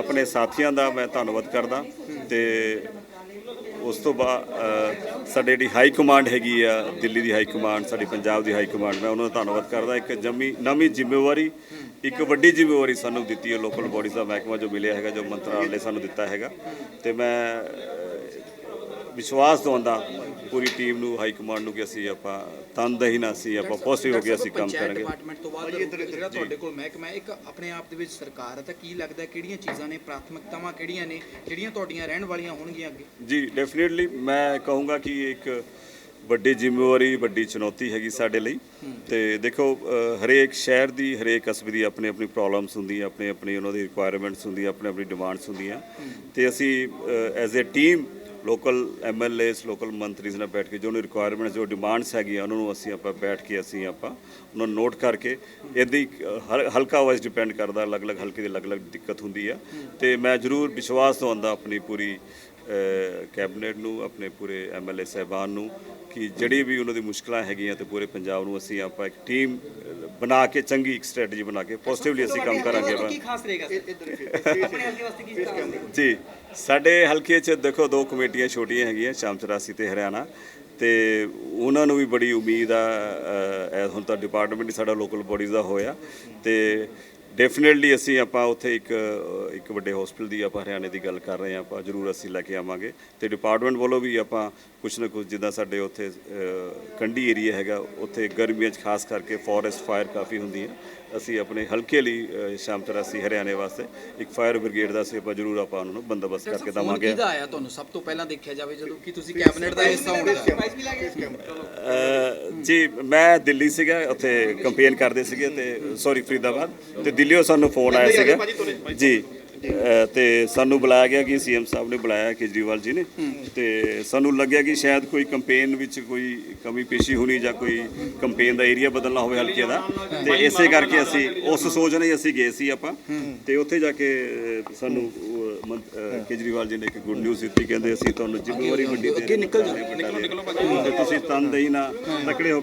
ਆਪਣੇ ਸਾਥੀਆਂ ਦਾ ਮੈਂ ਧੰਨਵਾਦ ਕਰਦਾ ਤੇ ਉਸ ਤੋਂ ਬਾਅਦ ਸਾਡੇ ਜਿਹੜੀ ਹਾਈ ਕਮਾਂਡ ਹੈਗੀ ਆ, ਦਿੱਲੀ ਦੀ ਹਾਈ ਕਮਾਂਡ, ਸਾਡੀ ਪੰਜਾਬ ਦੀ ਹਾਈ ਕਮਾਂਡ, ਮੈਂ ਉਹਨਾਂ ਦਾ ਧੰਨਵਾਦ ਕਰਦਾ। ਇੱਕ ਜਮੀ, ਨਵੀਂ ਜ਼ਿੰਮੇਵਾਰੀ, ਇੱਕ ਵੱਡੀ ਜ਼ਿੰਮੇਵਾਰੀ ਸਾਨੂੰ ਦਿੱਤੀ ਹੈ ਲੋਕਲ ਬੋਡੀਜ਼ ਦਾ ਮਹਿਕਮਾ ਜੋ ਮਿਲਿਆ ਹੈਗਾ, ਜੋ ਮੰਤਰਾਲੇ ਨੇ ਸਾਨੂੰ ਦਿੱਤਾ ਹੈਗਾ। ਤੇ ਮੈਂ ਵਿਸ਼ਵਾਸ ਦਵਾਉਂਦਾ ਪੂਰੀ ਟੀਮ ਨੂੰ ਹਾਈ ਕਮਾਂਡ ਨੂੰ ਕਿ ਅਸੀਂ ਆਪਾਂ ਤਨਦਹੀ ਨਾਲ ਅਸੀਂ ਆਪਾਂ ਪੋਜ਼ਿਟਿਵ ਹੋ ਕੇ ਅਸੀਂ ਕੰਮ ਕਰਾਂਗੇ। ਡਿਪਾਰਟਮੈਂਟ ਤੋਂ ਬਾਅਦ ਜਿਹੜਾ ਤੁਹਾਡੇ ਕੋਲ ਮਹਿਕਮਾ ਹੈ ਇੱਕ ਆਪਣੇ ਆਪ ਦੇ ਵਿੱਚ ਸਰਕਾਰ ਹੈ ਤਾਂ ਕੀ ਲੱਗਦਾ ਕਿਹੜੀਆਂ ਚੀਜ਼ਾਂ ਨੇ ਪ੍ਰਾਥਮਿਕਤਾਵਾਂ ਕਿਹੜੀਆਂ ਨੇ ਜਿਹੜੀਆਂ ਤੁਹਾਡੀਆਂ ਰਹਿਣ ਵਾਲੀਆਂ ਹੋਣਗੀਆਂ ਅੱਗੇ? ਜੀ ਡੈਫੀਨਿਟਲੀ ਮੈਂ ਕਹੂੰਗਾ ਕਿ ਇੱਕ ਵੱਡੀ ਜ਼ਿੰਮੇਵਾਰੀ, ਵੱਡੀ ਚੁਣੌਤੀ ਹੈਗੀ ਸਾਡੇ ਲਈ। ਤੇ ਦੇਖੋ ਹਰੇਕ ਸ਼ਹਿਰ ਦੀ, ਹਰੇਕ ਕਸਬੇ ਦੀ ਆਪਣੀ ਆਪਣੀ ਪ੍ਰੋਬਲਮਸ ਹੁੰਦੀਆਂ ਆਪਣੇ ਆਪਣੀ ਉਹਨਾਂ ਦੀ ਰਿਕੁਆਇਰਮੈਂਟਸ ਹੁੰਦੀਆਂ ਆਪਣੇ ਆਪਣੀ ਡਿਮਾਂਡਸ ਹੁੰਦੀਆਂ। ਤੇ ਅਸੀਂ as a team local MLAs local ਮੰਤਰੀਜ਼ ਨਾਲ ਬੈਠ ਕੇ ਜੋ ਉਹਨਾਂ ਰਿਕੁਆਇਰਮੈਂਟਸ ਜੋ ਡਿਮਾਂਡਸ ਹੈਗੀਆਂ, ਉਹਨਾਂ ਨੂੰ ਅਸੀਂ ਆਪਾਂ ਬੈਠ ਕੇ ਅਸੀਂ ਆਪਾਂ ਉਹਨਾਂ ਨੂੰ ਨੋਟ ਕਰਕੇ ਇਹਦੀ ਹਰ, ਹਲਕਾ ਵਾਈਜ਼ ਡਿਪੈਂਡ ਕਰਦਾ, ਅਲੱਗ-ਅਲੱਗ ਹਲਕੇ ਦੀ ਅਲੱਗ-ਅਲੱਗ ਦਿੱਕਤ ਹੁੰਦੀ ਆ। ਤੇ ਮੈਂ ਜ਼ਰੂਰ ਵਿਸ਼ਵਾਸ ਦਵਾਉਂਦਾ ਆਪਣੀ ਪੂਰੀ ਕੈਬਨਿਟ ਨੂੰ ਆਪਣੇ ਪੂਰੇ ਐਮਐਲਏ ਸਹਿਬਾਨ ਨੂੰ ਕਿ ਜਿਹੜੀ ਵੀ ਉਹਨਾਂ ਦੀ ਮੁਸ਼ਕਲਾਂ ਹੈਗੀਆਂ ਤੇ ਪੂਰੇ ਪੰਜਾਬ ਨੂੰ ਅਸੀਂ ਆਪਾਂ ਇੱਕ ਟੀਮ ਬਣਾ ਕੇ ਚੰਗੀ ਇੱਕ ਸਟ੍ਰੈਟਜੀ ਬਣਾ ਕੇ ਪੋਜ਼ਿਟਿਵਲੀ ਅਸੀਂ ਕੰਮ ਕਰਾਂਗੇ। ਕੀ ਖਾਸ ਰਹੇਗਾ ਆਪਣੇ ਹਲਕੇ ਵਾਸਤੇ ਕੀ ਖਾਸ ਜੀ ਸਾਡੇ ਹਲਕੇ 'ਚ ਦੇਖੋ ਦੋ ਕਮੇਟੀਆਂ ਛੋਟੀਆਂ ਹੈਗੀਆਂ ਸ਼ਾਮ 84 ਤੇ ਹਰਿਆਣਾ। ਤੇ ਉਹਨਾਂ ਨੂੰ ਵੀ ਬੜੀ ਉਮੀਦ ਆ ਹੁਣ ਤਾਂ ਡਿਪਾਰਟਮੈਂਟ ਹੀ ਸਾਡਾ ਲੋਕਲ ਬੋਡੀਜ਼ ਦਾ ਹੋਇਆ। ਤੇ ਡੈਫੀਨਿਟਲੀ ਅਸੀਂ ਆਪਾਂ ਉੱਥੇ ਇੱਕ ਇੱਕ ਵੱਡੇ ਹਸਪੀਟਲ ਦੀ ਆਪਾਂ ਹਰਿਆਣੇ ਦੀ ਗੱਲ ਕਰ ਰਹੇ ਹਾਂ, ਆਪਾਂ ਜ਼ਰੂਰ ਅਸੀਂ ਲੈ ਕੇ ਆਵਾਂਗੇ। ਤੇ ਡਿਪਾਰਟਮੈਂਟ ਵੱਲੋਂ ਵੀ ਆਪਾਂ ਕੁਛ ਨਾ ਕੁਛ ਜਿੱਦਾਂ ਸਾਡੇ ਉੱਥੇ ਕੰਢੀ ਏਰੀਆ ਹੈਗਾ, ਉੱਥੇ ਗਰਮੀਆਂ 'ਚ ਖਾਸ ਕਰਕੇ ਫੋਰੈਸਟ ਫਾਇਰ ਕਾਫੀ ਹੁੰਦੀ ਹੈ। ਅਸੀਂ ਆਪਣੇ ਹਲਕੇ ਲਈ ਸ਼ਾਮ 84 ਹਰਿਆਣੇ ਵਾਸਤੇ ਇੱਕ ਫਾਇਰ ਬ੍ਰਿਗੇਡ ਦਾ ਆਪਾਂ ਜ਼ਰੂਰ ਆਪਾਂ ਉਹਨਾਂ ਨੂੰ ਬੰਦੋਬਸਤ ਕਰਕੇ ਦਵਾਂਗੇ। ਕਿਹਦਾ ਆਇਆ ਤੁਹਾਨੂੰ? ਸਭ ਤੋਂ ਪਹਿਲਾਂ ਦੇਖਿਆ ਜਾਵੇ ਜਦੋਂ ਕਿ ਤੁਸੀਂ ਕੈਬਨਿਟ ਦਾ ਹਿੱਸਾ ਹੋਣਾ ਜੀ ਮੈਂ ਦਿੱਲੀ ਸੀਗਾ ਉੱਥੇ ਕੰਪੇਨ ਕਰਦੇ ਸੀਗੇ ਤੇ ਸੌਰੀ ਫਰੀਦਾਬਾਦ। ਤੇ ਦਿੱਲੀੋਂ ਸਾਨੂੰ ਫੋਨ ਆਇਆ ਸੀਗਾ। ਜੀ। ਤੇ ਸਾਨੂੰ ਬੁਲਾਇਆ ਗਿਆ ਕਿ ਸੀਐਮ ਸਾਹਿਬ ਨੇ ਬੁਲਾਇਆ ਕੇਜਰੀਵਾਲ ਜੀ ਨੇ। ਤੇ ਸਾਨੂੰ ਲੱਗਿਆ ਕਿ ਸ਼ਾਇਦ ਕੋਈ ਕੰਪੇਨ ਵਿੱਚ ਕੋਈ ਕਮੀ ਪੇਸ਼ੀ ਹੋਣੀ ਜਾਂ ਕੋਈ ਕੰਪੇਨ ਦਾ ਏਰੀਆ ਬਦਲਣਾ ਹੋਵੇ ਹਲਕੇ ਦਾ। ਤੇ ਇਸੇ ਕਰਕੇ ਅਸੀਂ ਉਸ ਸੋਚ ਨਾਲ ਅਸੀਂ ਗਏ ਸੀ ਆਪਾਂ। ਤੇ ਉੱਥੇ ਜਾ ਕੇ ਸਾਨੂੰ ਕੇਜਰੀਵਾਲ ਜੀ ਨੇ ਇੱਕ ਗੁੱਡ ਨਿਊਜ਼ ਦਿੱਤੀ। ਕਹਿੰਦੇ ਅਸੀਂ ਤੁਹਾਨੂੰ ਜ਼ਿੰਮੇਵਾਰੀ ਵੱਡੀ ਦੇ ਨਿਕਲ ਤੇ ਤੁਸੀਂ ਤਨਦੇਹੀ ਨਾਲ ਤਕੜੇ ਹੋ